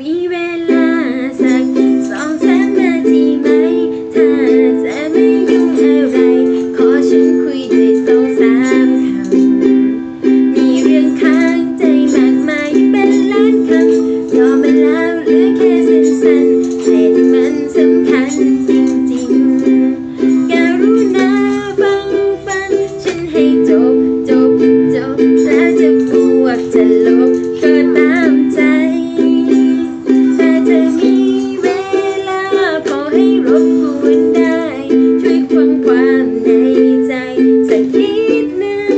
มีเวลาสักสองส ช่วยฟังความในใจสักนิดหนึ่ง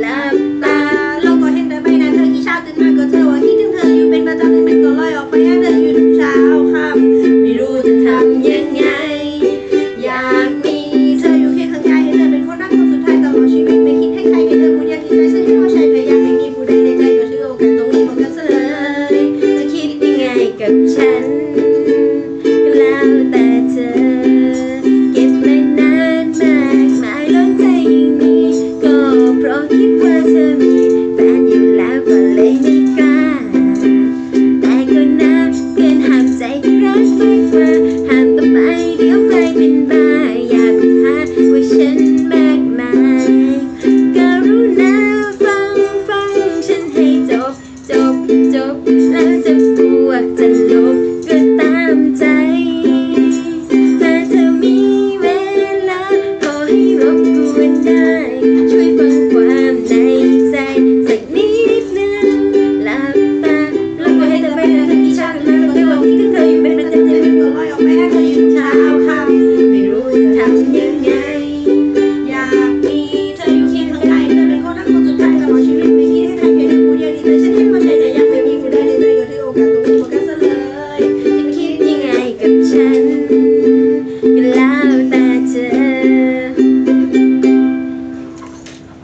หลับตาเราก็เห็นแต่ใบหน้าเธอกี่เช้าตื่นมาก็เธอว่าคิดถึงเธออยู่เป็นประจำเลยมันก็ลอยออกไปหาเธออยู่ทุกเช้าค่ำไม่รู้จะทำยังไง อยากมีเธออยู่เคียงข้างกายให้เธอเป็นคนรักคนสุดท้ายตลอดชีวิตไม่คิดให้ใครให้เธอพูดอย่างที่ใจฉันให้ว่าใช่พยายามไม่มีผู้ใดในใจก็ถือโอกาสตรงนี้ของกันเสลยจะคิดยังไงกับฉัน เพราะคิดว่าเธอมีแฟนอยู่แล้วก็เลยไม่กล้า แต่ก็นะเพื่นห้ามใจรักดีกห้ามต่อไปเดี๋ยวกลายเป็นบาอย่าไปหาว่าฉันมากมายกรุณาฟังฟังฉันให้จบจบจบแล้วจะบวจะลบก็ตามใจถ้าเธอมีเวลาขอให้รบกวนได้ kitchen.